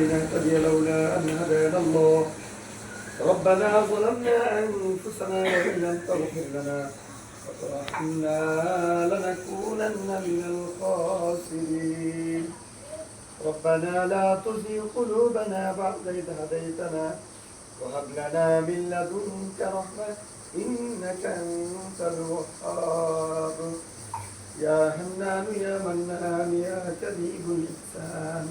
لنهتدي لولا أن هدانا الله. ربنا ظلمنا أنفسنا وإن لم تغفر لنا وترحمنا لنكونن من الخاسرين. ربنا لا تزغ قلوبنا بعد إذ هديتنا وهب لنا من لدنك رحمة إنك أنت الوهاب. يا حنان يا منان يا كريم الإحسان.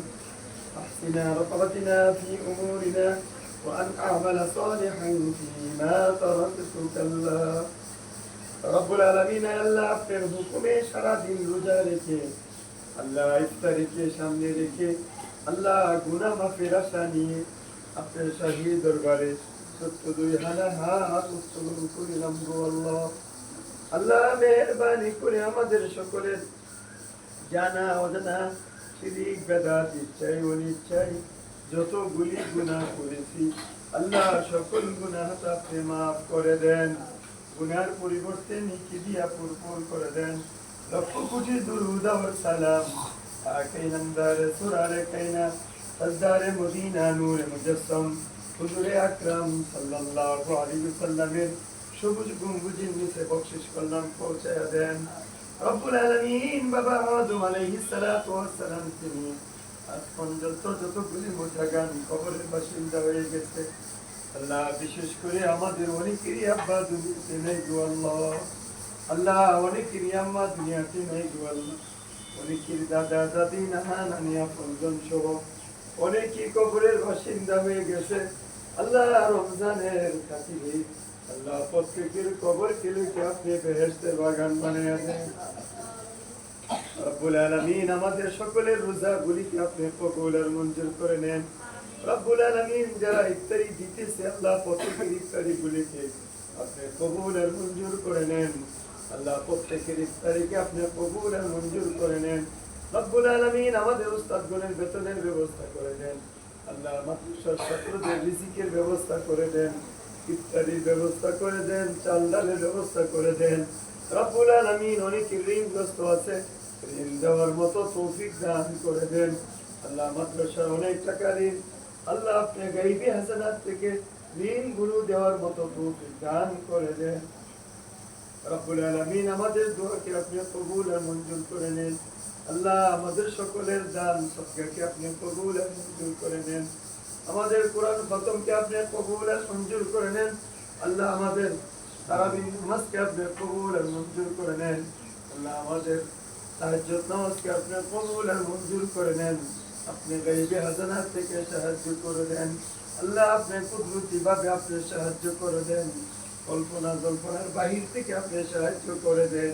أحسنا رقبتنا في أمورنا وأن أعمل صالحا فيما تركت كلا رب العالمين আল্লাহ আপনার হুকুমে সারাদিন রোজা রেখে আল্লাহ ইফতারিকে সামনে রেখে আল্লাহ গুনা মাফের আশা নিয়ে আপনার শাহী দরবারে সত্য দুই হানা হাত উত্তোলন করিলাম গো আল্লাহ আল্লাহ মেহরবানি করে আমাদের সকলের জানা অজানা শিরিক বেদাত ইচ্ছাই অনিচ্ছাই যতগুলি গুনাহ করেছি, আল্লাহ সকল গুনাহ আপনি মাফ করে দেন। পরিবর্তে নিকি দিয়া পূর্ণ করে দেন। লক্ষ কোটি দুরুদ আর সালাম। কাইনা মদিনা হুজুরে আকরাম সাল্লাল্লাহু আলাইহি ওয়াসাল্লামের সবুজ গম্বুজের নিচে বকশিস করলাম পৌঁছায়া দেন। মোটাগান কবরের বাসিন্দা হয়ে গেছে, আল্লাহ নেই নানা কবরের বাসিন্দা হয়ে গেছে। আল্লাহ রমজানের খাতিরে আল্লাহ প্রত্যেকের কবর আপনি বেহেস্তের বাগান রব্বুল আলামিন আমাদের সকলের আপনি কবুল আর মঞ্জুর করে নেন। রব্বুল আলামিন যারা আল্লাহ প্রত্যেকের ইফতারি গুলিকে আপনি কবুল আর মঞ্জুর করে নেন। আল্লাহ প্রত্যেকের ইফতারিকে আপনি কবুল আর মঞ্জুর করে নেন। রব্বুল আলামিন আমাদের বেতনের ব্যবস্থা করে দেন। আল্লাহ মাদ্রাসার ছাত্রদের রিজিকের ব্যবস্থা করে দেন। ইফতারির ব্যবস্থা করে দেন, চাল ডালের ব্যবস্থা করে দেন। অনেকে ঋণগ্রস্ত আছে। ঋণ দেওয়ার মতো তৌফিক দান করে দেন। আল্লাহ মাদ্রাসার অনেক টাকা ঋণ। আল্লাহ আপনি গাইবি থেকে দেওয়ার মতো তৌফিক দান করে দেন। আমাদের দোয়াকে আপনি কবুল আর মঞ্জুর করে নেন। আল্লাহ আমাদের সকলের দান সবকে আপনি কবুল আর মঞ্জুর করে নেন। আমাদের কোরআন খতমকে আপনি কবুল মঞ্জুর করে নেন। আল্লাহ আমাদের তারাবি নামাজকে আপনি কবুল মঞ্জুর করে নেন। আল্লাহ আমাদের তাহাজ্জুদ নামাজকে আপনি কবুল মঞ্জুর করে নেন। আপনি গাইবে হাসানাত থেকে সাহায্য করে দেন। আল্লাহ আপনি কুদরতি ভাবে আপনি সাহায্য করে দেন। কল্পনা জল্পনার বাহির থেকে আপনি সাহায্য করে দেন।